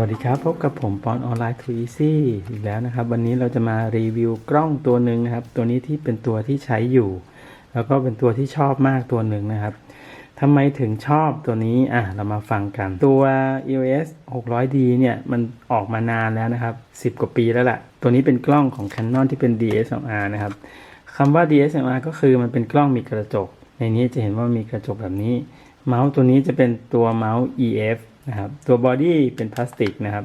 วัสดีครับ พบกับผมปอนออนไลน์ทูอีซี่อีกแล้วนะครับ วันนี้เราจะมารีวิวกล้องตัวหนึ่งนะครับ ตัวนี้ที่เป็นตัวที่ใช้อยู่ แล้วก็เป็นตัวที่ชอบมากตัวหนึ่งนะครับทำไมถึงชอบตัวนี้อะเรามาฟังกันตัว EOS 600D เนี่ย มันออกมานานแล้วนะครับ 10 กว่าปีแล้วล่ะ ตัวนี้เป็นกล้องของ Canon ที่เป็น DSLR นะครับคำว่า DSLR ก็คือมันเป็นกล้องมีกระจก ในนี้จะเห็นว่ามีกระจกแบบนี้ เมาส์ตัวนี้จะเป็นตัวเมาส์ EF นะครับตัวบอดี้เป็นพลาสติกนะครับ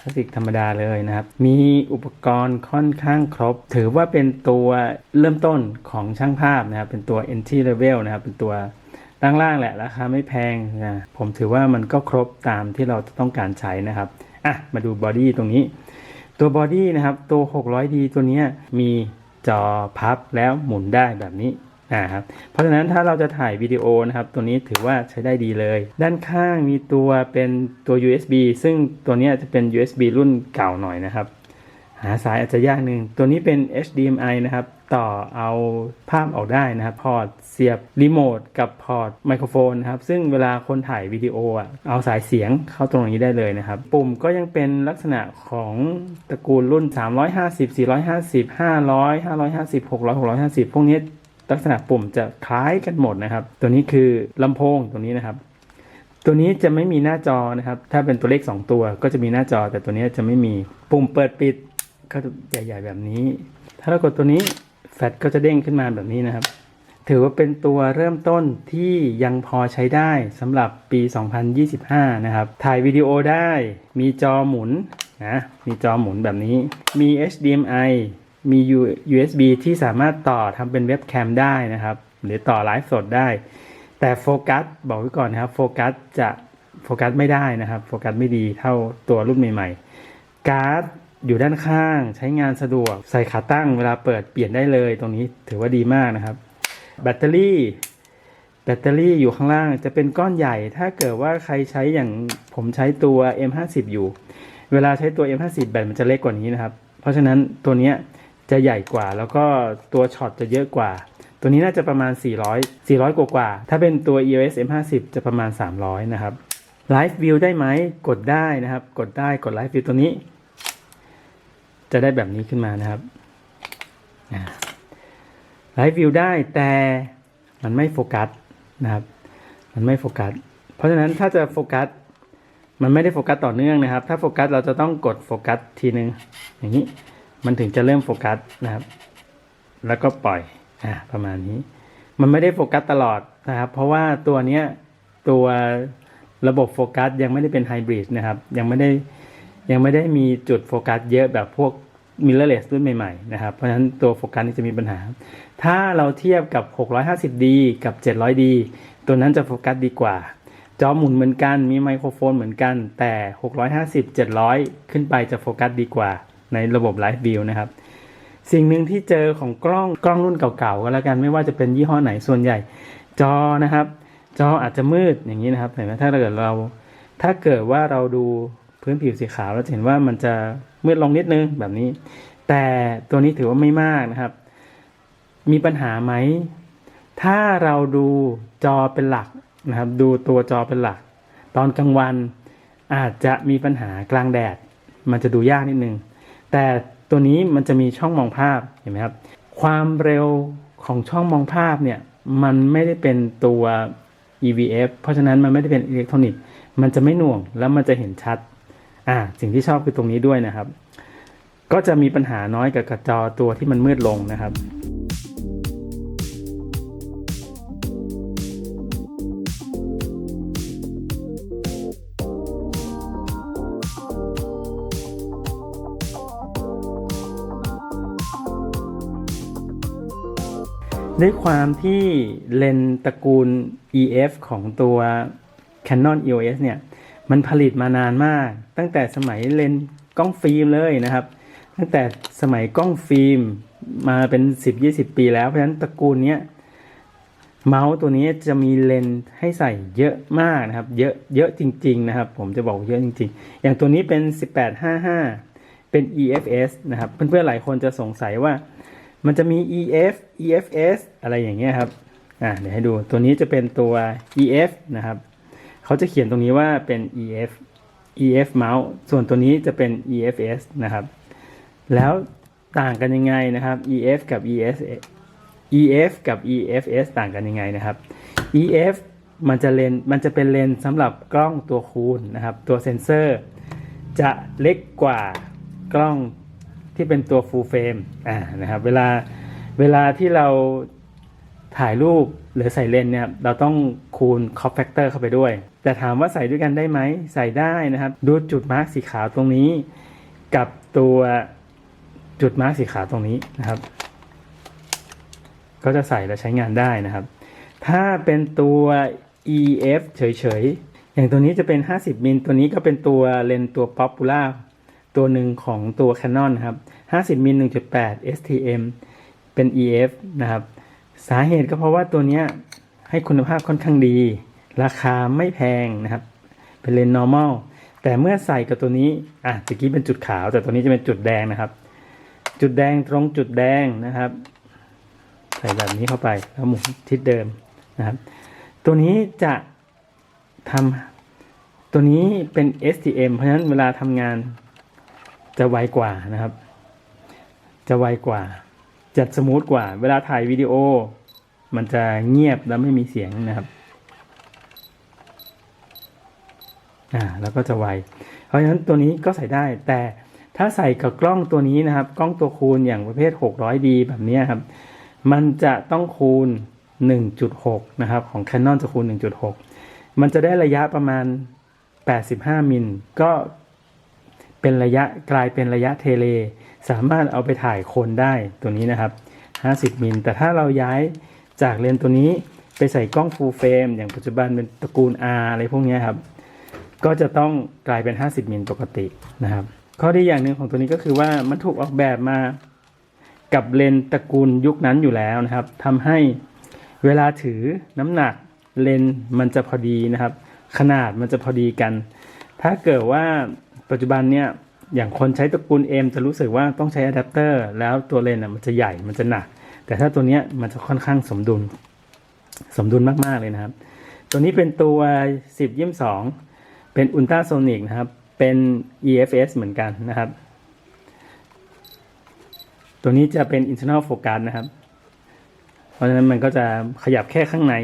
พลาสติกธรรมดาเลยนะครับ มีอุปกรณ์ค่อนข้างครบ ถือว่าเป็นตัวเริ่มต้นของช่างภาพนะครับ เป็นตัว entry level นะครับ เป็นตัวตั้งล่างแหละราคาไม่แพงนะผมถือว่ามันก็ครบตามที่เราต้องการใช้นะครับอะมาดูบอดี้ตรงนี้ ตัวบอดี้นะครับ ตัว 600D ตัวนี้มีจอพับแล้วหมุนได้แบบนี้ นะครับเพราะฉะนั้นถ้าเราจะถ่ายวิดีโอนะครับตัวนี้ถือว่าใช้ได้ดีเลย ด้านข้างมีตัวเป็นตัว USB ซึ่งตัวนี้จะเป็น USB รุ่นเก่าหน่อยนะครับ หาสายอาจจะยากหนึ่งตัวนี้เป็น HDMI นะครับ ต่อเอาภาพออกได้นะครับพอร์ตเสียบรีโมทกับพอร์ตไมโครโฟนนะครับ ซึ่งเวลาคนถ่ายวิดีโออะเอาสายเสียงเข้าตรงนี้ได้เลยนะครับ ปุ่มก็ยังเป็นลักษณะของตระกูลรุ่น 350 450 500 550 600 650 พวกนี้ ลักษณะปุ่มจะคล้ายกันหมดนะครับ ตัวนี้คือลำโพงตัวนี้นะครับ ตัวนี้จะไม่มีหน้าจอนะครับ ถ้าเป็นตัวเลข 2 ตัวก็จะมีหน้าจอ แต่ตัวนี้จะไม่มีปุ่มเปิดปิดก็จะใหญ่ ๆ แบบนี้ ถ้าเรากดตัวนี้แฟลชก็จะเด้งขึ้นมาแบบนี้นะครับ ถือว่าเป็นตัวเริ่มต้นที่ยังพอใช้ได้สำหรับปี 2025 นะครับ ถ่ายวิดีโอได้ มีจอหมุนนะ มีจอหมุนแบบนี้ มี HDMI มี USB ที่สามารถต่อทำเป็นเว็บแคมได้นะครับ หรือต่อไลฟ์สดได้ แต่โฟกัสบอกไว้ก่อนนะครับ โฟกัสจะโฟกัสไม่ได้นะครับ โฟกัสไม่ดีเท่าตัวรุ่นใหม่ๆ การ์ดอยู่ด้านข้างใช้งานสะดวก ใส่ขาตั้งเวลาเปิดเปลี่ยนได้เลย ตรงนี้ถือว่าดีมากนะครับ แบตเตอรี่ แบตเตอรี่อยู่ข้างล่างจะเป็นก้อนใหญ่ ถ้าเกิดว่าใครใช้อย่างผมใช้ตัว M50 อยู่ เวลาใช้ตัว M50 แบตมันจะเล็กกว่านี้นะครับ เพราะฉะนั้นตัวเนี้ย จะใหญ่กว่า แล้วก็ตัวช็อตจะเยอะกว่า ตัวนี้น่าจะประมาณ 400 400 กว่ากว่า ถ้าเป็นตัว EOS M50 จะประมาณ 300 นะครับ Live View ได้ไหมกดได้นะครับ กดได้กด Live View ตัวนี้ จะได้แบบนี้ขึ้นมานะครับไลฟ์วิวได้แต่มันไม่โฟกัสนะครับ มันไม่โฟกัส เพราะฉะนั้นถ้าจะโฟกัสมันไม่ได้โฟกัสต่อเนื่องนะครับ ถ้าโฟกัสเราจะต้องกดโฟกัสทีนึงอย่างนี้ มันถึงจะเริ่มโฟกัสนะครับ แล้วก็ปล่อยอ่าประมาณนี้ มันไม่ได้โฟกัสตลอดนะครับ เพราะว่าตัวเนี้ยตัวระบบโฟกัสยังไม่ได้เป็นไฮบริดนะครับ ยังไม่ได้ยังไม่ได้มีจุดโฟกัสเยอะแบบพวก mirrorless รุ่นใหม่ๆนะครับ เพราะฉะนั้นตัวโฟกัสนี่จะมีปัญหา ถ้าเราเทียบกับ 650D กับ 700D ตัวนั้นจะโฟกัสดีกว่า จอหมุนเหมือนกัน มีไมโครโฟนเหมือนกัน แต่ 650 700 ขึ้นไปจะโฟกัสดีกว่า ในระบบ Live View นะครับ สิ่งหนึ่งที่เจอของกล้องกล้องรุ่นเก่าๆก็แล้วกันไม่ว่าจะเป็นยี่ห้อไหนส่วนใหญ่ จอนะครับ จออาจจะมืดอย่างนี้นะครับเห็นไหมถ้าเกิดเรา ถ้าเกิดว่าเราดูพื้นผิวสีขาวเราจะเห็นว่ามันจะมืดลงนิดนึงแบบนี้ แต่ตัวนี้ถือว่าไม่มากนะครับ มีปัญหาไหมถ้าเราดูจอเป็นหลักนะครับ ดูตัวจอเป็นหลัก ตอนกลางวันอาจจะมีปัญหากลางแดด มันจะดูยากนิดนึง แต่ตัวนี้มันจะมีช่องมองภาพเห็นไหมครับ ความเร็วของช่องมองภาพเนี่ยมันไม่ได้เป็นตัว EVF เพราะฉะนั้นมันไม่ได้เป็นอิเล็กทรอนิกส์มันจะไม่หน่วงแล้วมันจะเห็นชัดอ่าสิ่งที่ชอบคือตรงนี้ด้วยนะครับ ก็จะมีปัญหาน้อยกับกระจอตัวที่มันมืดลงนะครับ ด้วยความที่เลนตระกูล EF ของตัว Canon EOS เนี่ย มันผลิตมานานมาก ตั้งแต่สมัยเลนกล้องฟิล์มเลยนะครับ ตั้งแต่สมัยกล้องฟิล์มมาเป็น 10-20 ปีแล้ว เพราะฉะนั้นตระกูลเนี้ยเมาส์ตัวนี้จะมีเลนส์ให้ใส่เยอะมากนะครับ เยอะเยอะจริง ๆ นะครับ ผมจะบอกเยอะจริง ๆ อย่างตัวนี้เป็น 1855 เป็น EFS นะครับ เพื่อนๆหลายคนจะสงสัยว่า มันจะมี EF EFS อะไรอย่างเงี้ยครับอ่าเดี๋ยวให้ดูตัวนี้จะเป็นตัว EF นะครับเขาจะเขียนตรงนี้ว่าเป็น EF EF Mouse ส่วนตัวนี้จะเป็น EFS นะครับ แล้วต่างกันยังไงนะครับ EF กับ ES EF กับ EFS ต่างกันยังไงนะครับ EF มันจะเลนมันจะเป็นเลนส์สำหรับกล้องตัวคูณนะครับ ตัวเซนเซอร์ จะเล็กกว่ากล้อง ที่เป็นตัว full frame อ่านะครับเวลาเวลาที่เราถ่ายรูปหรือใส่เลนเนี่ยเราต้องคูณ crop factor เข้าไปด้วย แต่ถามว่าใส่ด้วยกันได้ไหมใส่ได้นะครับ ดูจุดมาร์กสีขาวตรงนี้ กับตัวจุดมาร์กสีขาวตรงนี้นะครับ ก็จะใส่และใช้งานได้นะครับ ถ้าเป็นตัว EF เฉยๆ อย่างตัวนี้จะเป็น 50มิลตัวนี้ก็เป็นตัวเลนตัว Popular ตัวหนึ่งของตัว Canon ครับ 50มิล1.8 STM เป็น EF นะครับ สาเหตุก็เพราะว่าตัวนี้ให้คุณภาพค่อนข้างดี ราคาไม่แพงนะครับ เป็นเลนส์ normal แต่เมื่อใส่กับตัวนี้ อะตะกี้เป็นจุดขาว แต่ตัวนี้จะเป็นจุดแดงนะครับ จุดแดงตรงจุดแดงนะครับ ใส่แบบนี้เข้าไปแล้วหมุนทิศเดิมนะครับ ตัวนี้จะทำตัวนี้เป็น STM เพราะฉะนั้นเวลาทำงาน จะไวกว่านะครับ จะไวกว่า จัดสมูทกว่า เวลาถ่ายวิดีโอ มันจะเงียบแล้วไม่มีเสียงนะครับอ่าแล้วก็จะไว เพราะฉะนั้นตัวนี้ก็ใส่ได้ แต่ถ้าใส่กับกล้องตัวนี้นะครับ กล้องตัวคูณอย่างประเภท 600D แบบนี้ครับ มันจะต้องคูณ 1.6 นะครับ ของ Canon จะคูณ 1.6 มันจะได้ระยะประมาณ 85 มิล ก็ เป็นระยะกลายเป็นระยะเทเล สามารถเอาไปถ่ายคนได้ตัวนี้นะครับ 50 มิล แต่ถ้าเราย้ายจากเลนส์ตัวนี้ไปใส่กล้อง full frame อย่างปัจจุบันเป็นตระกูล R อะไรพวกนี้ครับ ก็จะต้องกลายเป็น 50 มิลปกตินะครับ ข้อดีอย่างหนึ่งของตัวนี้ก็คือว่ามันถูกออกแบบมากับเลนส์ตระกูลยุคนั้นอยู่แล้วนะครับทำให้เวลาถือน้ำหนักเลนส์มันจะพอดีนะครับ ขนาดมันจะพอดีกัน ถ้าเกิดว่า ปัจจุบันเนี่ยอย่างคนใช้ตระกูล M จะรู้สึกว่าต้องใช้อะแดปเตอร์แล้วตัวเลนส์มันจะใหญ่มันจะหนัก แต่ถ้าตัวนี้มันจะค่อนข้างสมดุล สมดุลมากๆเลยนะครับ ตัวนี้เป็นตัว 10ยี่สองเป็นอุลตราโซนิกนะครับ เป็น EFS เหมือนกันนะครับ ตัวนี้จะเป็น internal focus นะครับ เพราะฉะนั้นมันก็จะขยับแค่ข้างใน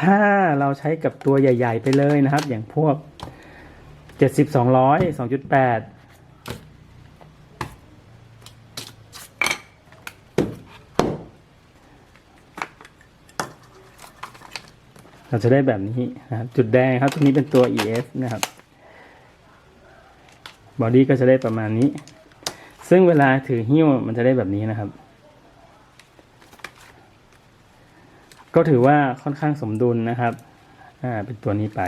ถ้าเราใช้กับตัวใหญ่ ๆ ไปเลยนะครับ อย่างพวก 70 200 2.8เราจะได้แบบนี้นะครับ จุดแดงครับตัวนี้เป็นตัว EF นะครับบอดี้ก็จะได้ประมาณนี้ ซึ่งเวลาถือหิ้วมันจะได้แบบนี้นะครับ ก็ถือว่าค่อนข้างสมดุลนะครับ อ่า เป็นตัวนี้ไป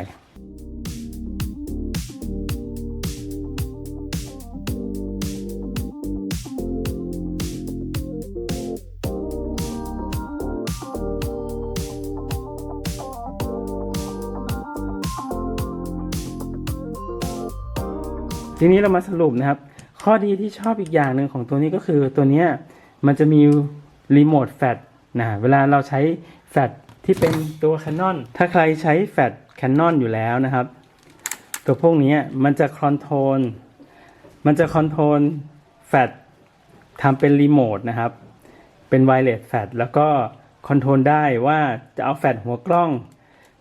ทีนี้เรามาสรุปนะครับ ข้อดีที่ชอบอีกอย่างหนึ่งของตัวนี้ก็คือตัวนี้มันจะมีรีโมทแฟลชนะเวลาเราใช้แฟลชที่เป็นตัว Canon ถ้าใครใช้แฟลช Canon อยู่แล้วนะครับ ตัวพวกนี้มันจะคอนโทรลมันจะคอนโทรลแฟลชทำเป็นรีโมทนะครับ เป็นไวเลสแฟลชแล้วก็คอนโทรลได้ว่าจะเอาแฟลชหัวกล้อง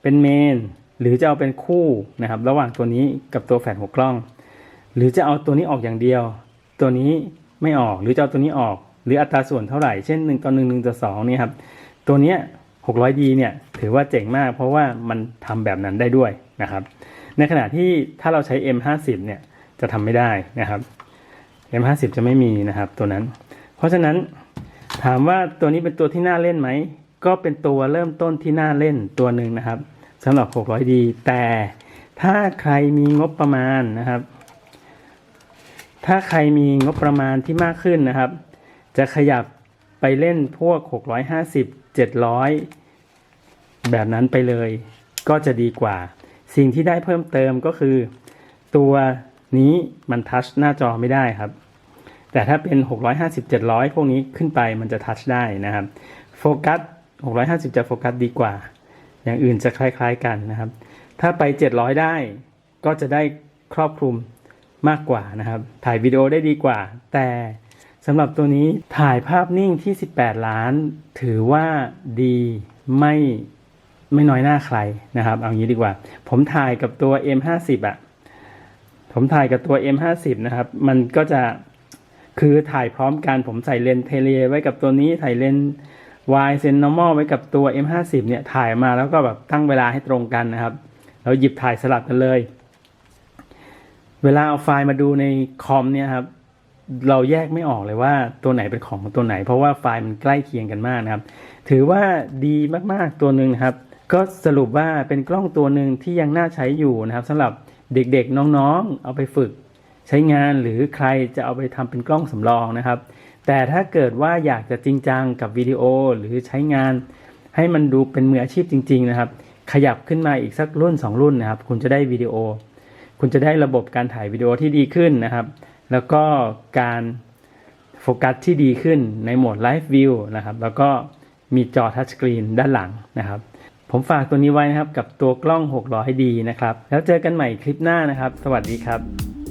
เป็นเมน หรือจะเอาเป็นคู่นะครับ ระหว่างตัวนี้กับตัวแฟลชหัวกล้อง หรือจะเอาตัวนี้ออกอย่างเดียว ตัวนี้ไม่ออกหรือจะเอาตัวนี้ออก หรืออัตราส่วนเท่าไหร่เช่น1ต่อ1 1ต่อ2นี่ครับตัวเนี้ย 600D เนี่ยถือว่าเจ๋งมาก เพราะว่ามันทำแบบนั้นได้ด้วยนะครับ ในขณะที่ถ้าเราใช้ M50 เนี่ยจะทำไม่ได้นะครับ M50 จะไม่มีนะครับตัวนั้น เพราะฉะนั้นถามว่าตัวนี้เป็นตัวที่น่าเล่นไหมก็เป็นตัวเริ่มต้นที่น่าเล่นตัวหนึ่งนะครับสำหรับ 600D แต่ถ้าใครมีงบประมาณนะครับ ถ้าใครมีงบประมาณที่มากขึ้นนะครับ จะขยับไปเล่นพวก 650 700 แบบนั้นไปเลย ก็จะดีกว่า สิ่งที่ได้เพิ่มเติมก็คือ ตัวนี้มันทัชหน้าจอไม่ได้ครับ แต่ถ้าเป็น 650 700 พวกนี้ขึ้นไปมันจะทัชได้นะครับ โฟกัส 650 จะโฟกัสดีกว่า อย่างอื่นจะคล้ายๆกันนะครับ ถ้าไป 700 ได้ก็จะได้ครอบคลุม มากกว่านะครับ ถ่ายวิดีโอได้ดีกว่า แต่สำหรับตัวนี้ถ่ายภาพนิ่งที่ 18 ล้าน ถือว่าดีไม่ไม่น้อยหน้าใครนะครับ เอางี้ดีกว่า ผมถ่ายกับตัว M50 อะผมถ่ายกับตัว M50 นะครับ มันก็จะคือถ่ายพร้อมกัน ผมใส่เลนเทเลไว้กับตัวนี้ ถ่ายเลนส์ Y เซน normal ไว้กับตัว M50 เนี่ย ถ่ายมาแล้วก็แบบตั้งเวลาให้ตรงกันนะครับ แล้วหยิบถ่ายสลับกันเลย เวลาเอาไฟล์มาดูในคอมเนี่ยครับเราแยกไม่ออกเลยว่าตัวไหนเป็นของตัวไหน เพราะว่าไฟล์มันใกล้เคียงกันมากนะครับ ถือว่าดีมากๆตัวหนึ่งครับ ก็สรุปว่าเป็นกล้องตัวหนึ่งที่ยังน่าใช้อยู่นะครับสำหรับเด็กๆน้องๆ เอาไปฝึกใช้งานหรือใครจะเอาไปทำเป็นกล้องสำรองนะครับ แต่ถ้าเกิดว่าอยากจะจริงจังกับวิดีโอหรือใช้งาน ให้มันดูเป็นมืออาชีพจริง ๆ นะครับ ขยับขึ้นมาอีกสักรุ่น 2 รุ่นนะครับ คุณจะได้วิดีโอ คุณจะได้ระบบการถ่ายวิดีโอที่ดีขึ้นนะครับ แล้วก็การโฟกัสที่ดีขึ้นในโหมดไลฟ์วิวนะครับ แล้วก็มีจอทัชสกรีนด้านหลังนะครับ ผมฝากตัวนี้ไว้นะครับกับตัวกล้อง 600D นะครับ แล้วเจอกันใหม่คลิปหน้านะครับ สวัสดีครับ